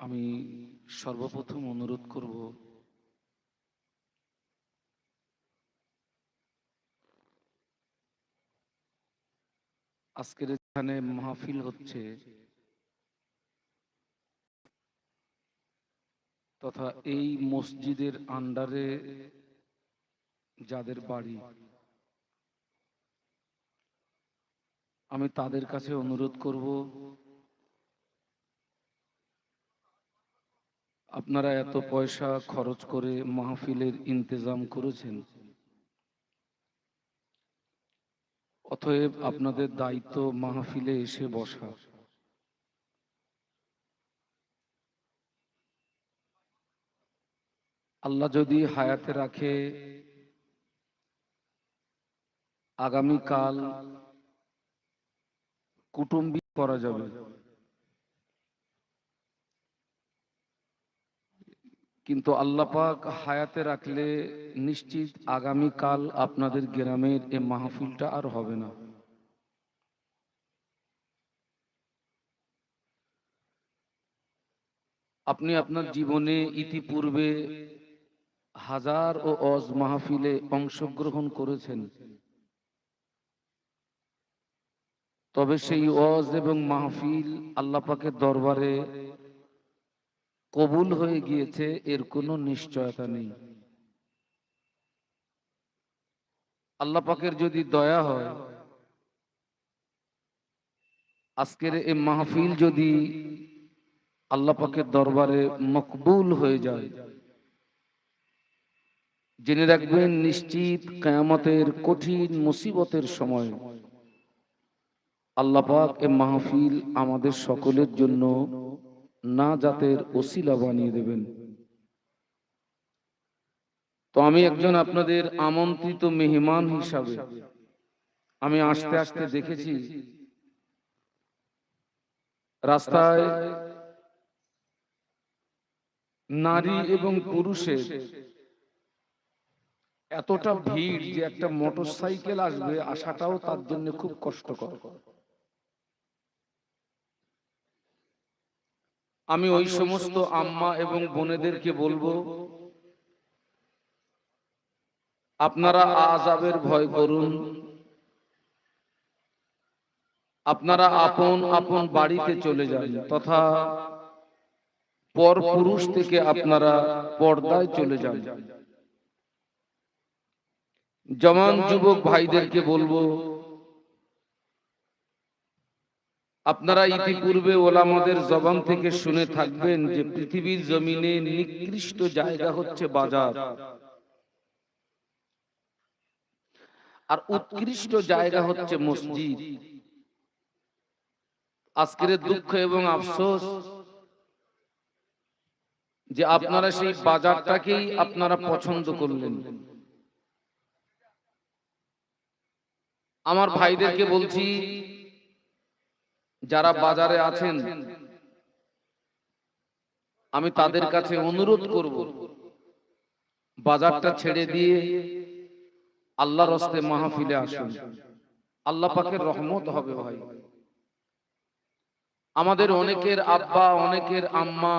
আমি সর্বপ্রথম অনুরোধ করব, আজকের এখানে মাহফিল হচ্ছে তথা এই মসজিদের আন্ডারে যাদের বাড়ি। আমি তাদের কাছে অনুরোধ করব আপনারা এত পয়সা খরচ করে মাহফিলের ইন্তেজাম করেছেন। অতএব আপনাদের দায়িত্ব মাহফিলে এসে বসা। আল্লাহ যদি হায়াতে রাখে, আগামীকাল কুটুম্বি করা যাবে। কিন্তু আল্লাহ পাক হায়াতে রাখলে নিশ্চিত আগামীকাল আপনাদের গ্রামের এ মাহফিলটা আর হবে না। আপনি আপনার জীবনে ইতিপূর্বে হাজার ও অজ মাহফিলে অংশগ্রহণ করেছেন। তবে সেই অজ এবং মাহফিল আল্লাহ পাকের দরবারে কবুল হয়ে গিয়েছে, এর কোনো নিশ্চয়তা নেই। আল্লাহ পাকের যদি দয়া হয়, আজকের এই মাহফিল যদি আল্লাহ পাকের দরবারে মকবুল হয়ে যায়, জেনে রাখবেন নিশ্চিত কেয়ামতের কঠিন মুসিবতের সময় আল্লাহ পাক এ মাহফিল আমাদের সকলের জন্য না জাতের ওসিলা বানিয়ে দেবেন। তো আমি একজন আপনাদের আমন্ত্রিত মেহমান হিসাবে আমি আস্তে আস্তে দেখেছি, রাস্তায় নারী এবং পুরুষের এতটা ভিড় যে একটা মোটর সাইকেল আসবে আসাটাও তার জন্য খুব কষ্টকর। আমি ওই সমস্ত আম্মা এবং বোনেদেরকে বলব আপনারা আজাবের ভয় করুন। আপনারা আপন আপন বাড়িতে চলে যান তথা পর পুরুষ থেকে আপনারা পর্দায় চলে যান। জমান যুবক ভাইদেরকে বলব আপনারা ইতিপূর্বে ওলামাদের জবান থেকে শুনে থাকবেন যে পৃথিবীর জমিনে নিকৃষ্ট জায়গা হচ্ছে বাজার। আর উৎকৃষ্ট জায়গা হচ্ছে মসজিদ। আজকের দুঃখ এবং আফসোস যে আপনারা সেই বাজারটাকেই আপনারা পছন্দ করলেন। আমার ভাইদেরকে বলছি যারা বাজারে আছেন আমি তাদের কাছে অনুরোধ করব বাজারটা ছেড়ে দিয়ে আল্লাহর হস্তে মাহফিলে আসুন। আল্লাহ পাকের রহমত হবে ভাই। আমাদের অনেকের আব্বা অনেকের আম্মা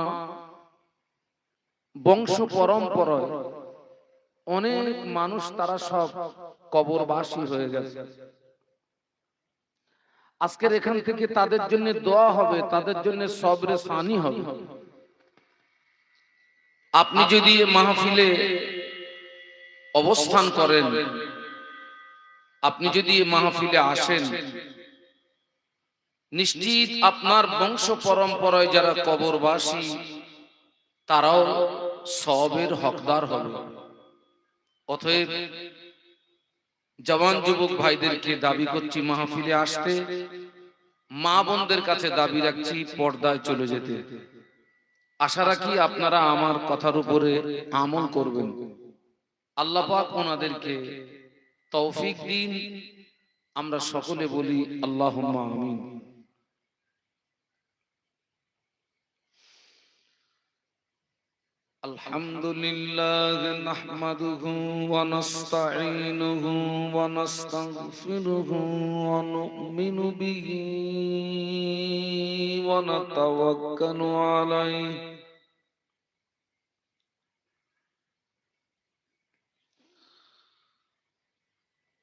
বংশ পরম্পরায় অনেক মানুষ তারা সব কবরবাসী হয়ে গেছে। আজকের এখান থেকে তাদের জন্য দোয়া হবে তাদের জন্য সবরে সানি হবে। আপনি যদি মাহফিলে অবস্থান করেন আপনি যদি মাহফিলে আসেন নিশ্চিত আপনার বংশ পরম্পরায় যারা কবরবাসী তারাও সবের হকদার হবে। অতএব জওয়ান যুবক ভাইদেরকে দাবি করছি মাহফিলে আসতে। মা বোনদের কাছে দাবি রাখছি পর্দায় চলে যেতে। আশা রাখি আপনারা আমার কথার উপরে আমল করবেন। আল্লাপাক ওনাদেরকে তৌফিক দিন। আমরা সকলে বলি আল্লাহ আমিন। الحمد لله نحمده ونستعينه ونستغفره ونؤمن به ونتوكل عليه.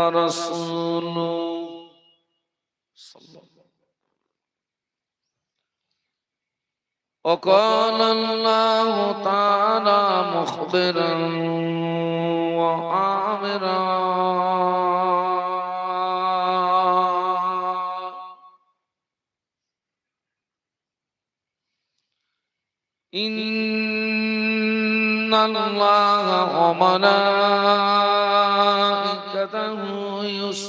ورسوله صلى الله وقال الله تعالى مخبرا وآمرا إن الله وملائكته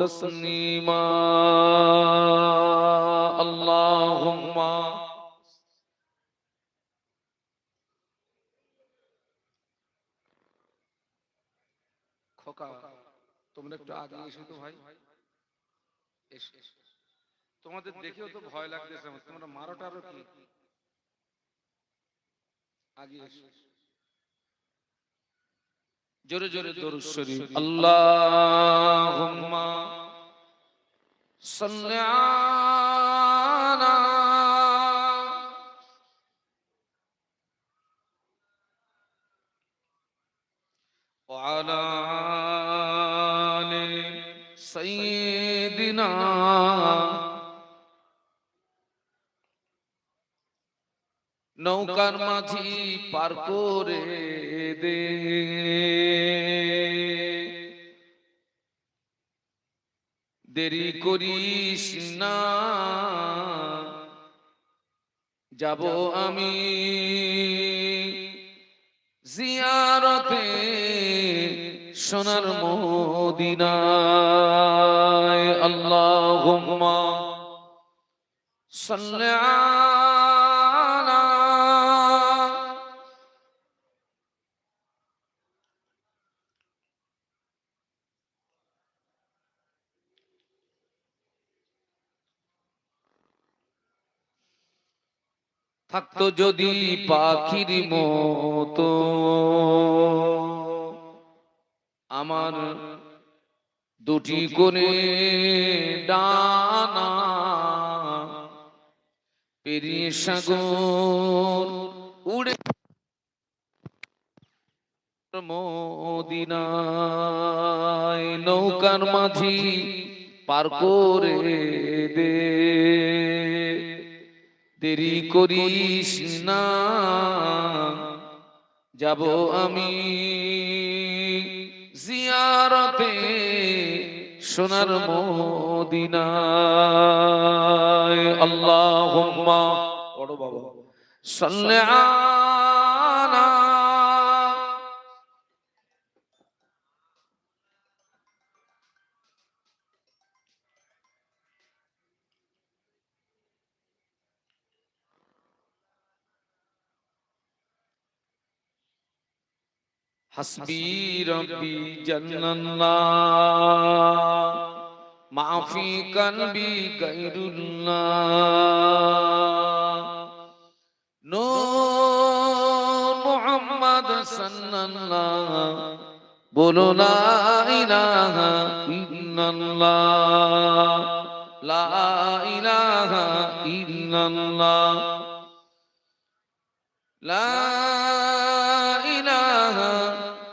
تسليما اللهم খোকা তোমরা একটু আগে এসো তো ভাই এসো। তোমাদের দেখেও তো ভয় লাগতেছে আমার। তোমরা মারো টারো কি আগে এসো জোরে জোরে দরুদ শরীফ। আল্লাহুম্মা সাল্লি ওয়া আলা নৌকার মাঝি পার করে দে। দেরি করিস না, যাব আমি জিয়ারতে সোনার মদিনায়। আল্লাহুম্মা সাল্লি আলা থাকতো যদি পাখির মতো। আমার দুটি করে ডানা, পেরিয়ে সাগর উড়ে মদিনায় নৌকার মাঝি পার করে দে। দেরি করিস না। যাব আমি জিয়ারতে সোনার মদিনায়। আল্লাহ বড় বাবা। সাল্লি হাসবি জাল্লাল্লাহ মাফি কলবি গায়রুল্লাহ নূর মুহাম্মদ সাল্লাল্লাহ বলো লা ইলাহা ইল্লাল্লাহ লা ইলাহা ইল্লাল্লাহ লা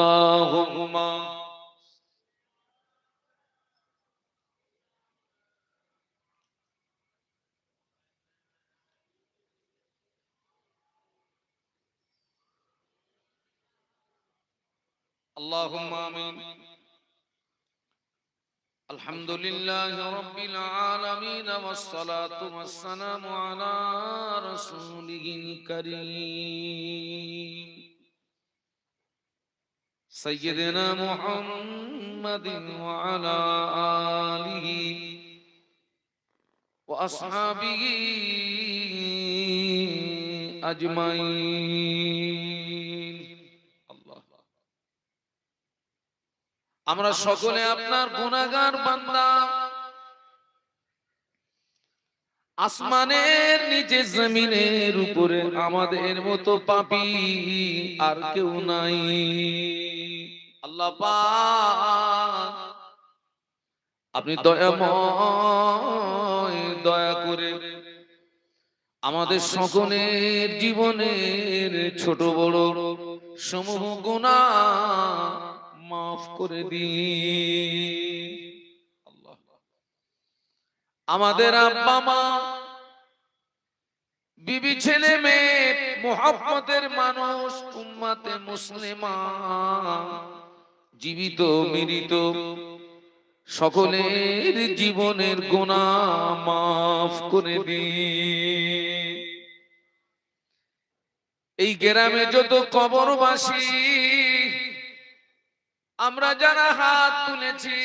اللهم. اللهم آمين. الحمد لله رب العالمين والصلاة والسلام على رسوله الكريم. سيدنا محمد وعلى آله وأصحابه أجمعين الله আমরা সকলে আপনার গুনাহগার বান্দা আসমানের নিচে জমিনের উপরে আমাদের মতো পাপি আর কেউ নাই আল্লাহ আপনি দয়াময় দয়া করে আমাদের সকলের জীবনের ছোট বড় সমূহ গুণা মাফ করে দিন। আমাদের আব্বা মা বিবি ছেলে মেয়ে মোহাম্মতের মানুষ উম্মাতে মুসলিমা। জীবিত, মৃত, সকলের জীবনের গোনা মাফ করে দিন। এই গ্রামে যত কবরবাসী, আমরা যারা হাত তুলেছি,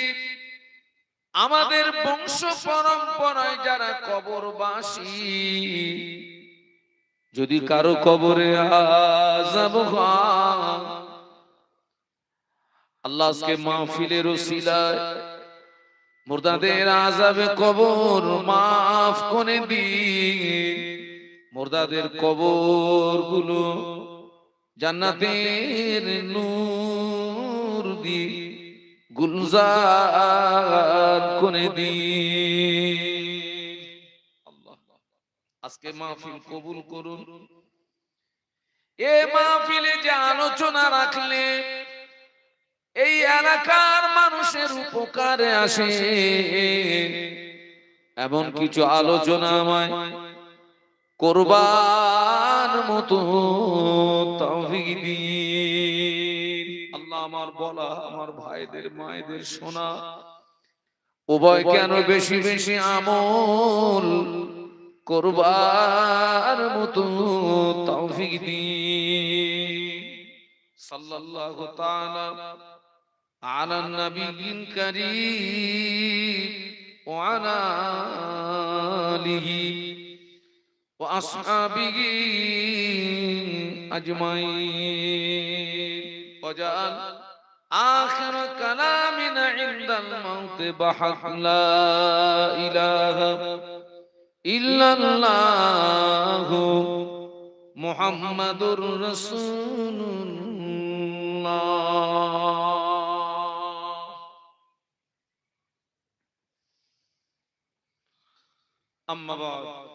আমাদের বংশ পরম্পরায় যারা কবরবাসী, যদি কারও কবরে আজাব হয় আল্লাহ আজকে মাহফিলের ওসিলায় মুর্দাদের আজাবে কবর মাফ করে দিন। মুর্দাদের কবরগুলো জান্নাতের নূর দি গুলজার করে দিন। আল্লাহ আজকে মাহফিল কবুল করুন। এ মাহফিলে যে আলোচনা রাখলে এই এলাকার মানুষের উপকারে আসে। এমন কিছু আলোচনা আমায় করবার মতো আল্লাহ আমার বলা আমার ভাইদের মায়েদের শোনা। উভয় কেন বেশি বেশি আমল? করবার মতো তৌফিক দিন। সাল্লাল্লাহু তাআলা على النبي الكريم وعلى آله وأصحابه أجمعين وجعل آخر كلامنا عند الموت بحق لا إله إلا الله محمد رسول الله أما بعد